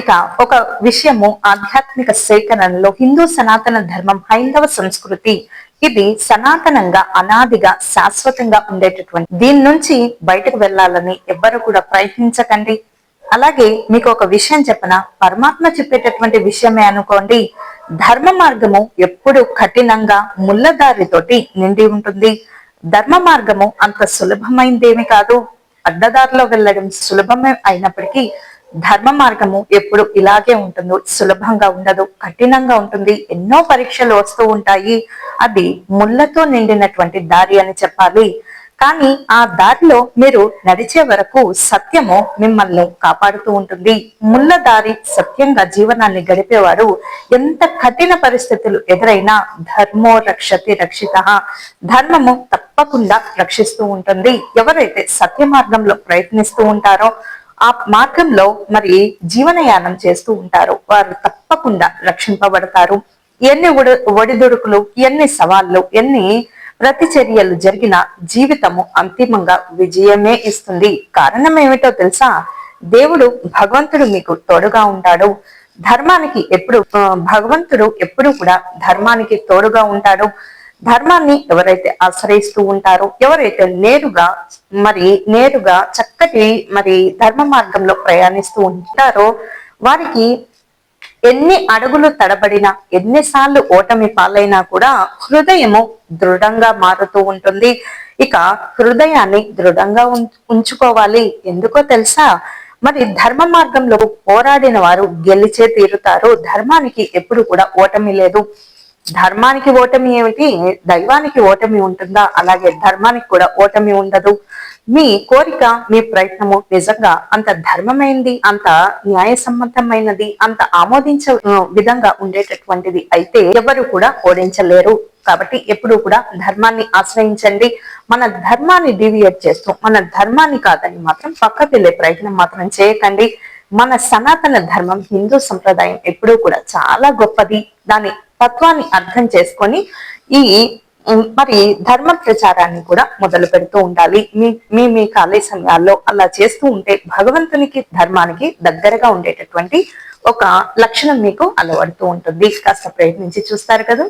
ఇక ఒక విషయము ఆధ్యాత్మిక సేకరణలో హిందూ సనాతన ధర్మం హైందవ సంస్కృతి. ఇది సనాతనంగా అనాదిగా శాశ్వతంగా ఉండేటటువంటి. దీని నుంచి బయటకు వెళ్ళాలని ఎవ్వరు కూడా ప్రయత్నించకండి. అలాగే మీకు ఒక విషయం చెప్పన? పరమాత్మ చెప్పేటటువంటి విషయమే అనుకోండి. ధర్మ మార్గము ఎప్పుడు కఠినంగా ముళ్ళదారితోటి నిండి ఉంటుంది. ధర్మ మార్గము అంత సులభమైందేమి కాదు. అడ్డదారిలో వెళ్ళడం సులభమే అయినప్పటికీ ధర్మ మార్గము ఎప్పుడు ఇలాగే ఉంటుంది సులభంగా ఉండదు కఠినంగా ఉంటుంది ఎన్నో పరీక్షలు వస్తూ ఉంటాయి. అది ముళ్ళతో నిండినటువంటి దారి అని చెప్పాలి. కానీ ఆ దారిలో మీరు నడిచే వరకు సత్యము మిమ్మల్ని కాపాడుతూ ఉంటుంది. ముళ్ళ దారి సత్యంగా జీవనాన్ని గడిపేవారు ఎంత కఠిన పరిస్థితులు ఎదురైనా ధర్మో రక్షతి రక్షిత. ధర్మము తప్పకుండా రక్షిస్తూ ఉంటుంది. ఎవరైతే సత్య మార్గంలో ప్రయత్నిస్తూ ఉంటారో ఆ మార్గంలో మరి జీవనయానం చేస్తూ ఉంటారు. వారు తప్పకుండా రక్షింపబడతారు. ఎన్ని ఒడిదుడుకులు ఎన్ని సవాళ్ళు ఎన్ని ప్రతిచర్యలు జరిగిన జీవితము అంతిమంగా విజయమే ఇస్తుంది. కారణం ఏమిటో తెలుసా? దేవుడు భగవంతుడు మీకు తోడుగా ఉంటాడు. ధర్మానికి ఎప్పుడు భగవంతుడు ఎప్పుడు కూడా ధర్మానికి తోడుగా ఉంటాడు. ధర్మాన్ని ఎవరైతే ఆశ్రయిస్తూ ఉంటారో ఎవరైతే నేరుగా మరి నేరుగా చక్కటి మరి ధర్మ మార్గంలో ప్రయాణిస్తూ ఉంటారో వారికి ఎన్ని అడుగులు తడబడినా ఎన్నిసార్లు ఓటమి పాలైనా కూడా హృదయము దృఢంగా మారుతూ ఉంటుంది. ఇక హృదయాన్ని దృఢంగా ఉంచుకోవాలి. ఎందుకో తెలుసా? మరి ధర్మ మార్గంలో పోరాడిన వారు గెలిచే తీరుతారు. ధర్మానికి ఎప్పుడు కూడా ఓటమి లేదు. ధర్మానికి ఓటమి ఏమిటి? దైవానికి ఓటమి ఉంటుందా? అలాగే ధర్మానికి కూడా ఓటమి ఉండదు. మీ కోరిక మీ ప్రయత్నము నిజంగా అంత ధర్మమైంది అంత న్యాయసమ్మతమైనది అంత ఆమోదించ విధంగా ఉండేటటువంటిది అయితే ఎవరు కూడా ఓడించలేరు. కాబట్టి ఎప్పుడు కూడా ధర్మాన్ని ఆశ్రయించండి. మన ధర్మాన్ని డివియేట్ చేస్తూ మన ధర్మాన్ని కాదని మాత్రం పక్కకి వెళ్ళే ప్రయత్నం మాత్రం చేయకండి. మన సనాతన ధర్మం హిందూ సంప్రదాయం ఎప్పుడూ కూడా చాలా గొప్పది. దాని తత్వాన్ని అర్థం చేసుకొని ఈ మరి ధర్మ ప్రచారాన్ని కూడా మొదలు పెడుతూ ఉండాలి. మీ మీ మీ ఖాళీ సమయాల్లో అలా చేస్తూ ఉంటే భగవంతునికి ధర్మానికి దగ్గరగా ఉండేటటువంటి ఒక లక్షణం మీకు అలవడుతూ ఉంటుంది. కాస్త ప్రయత్నించి చూస్తారు కదా.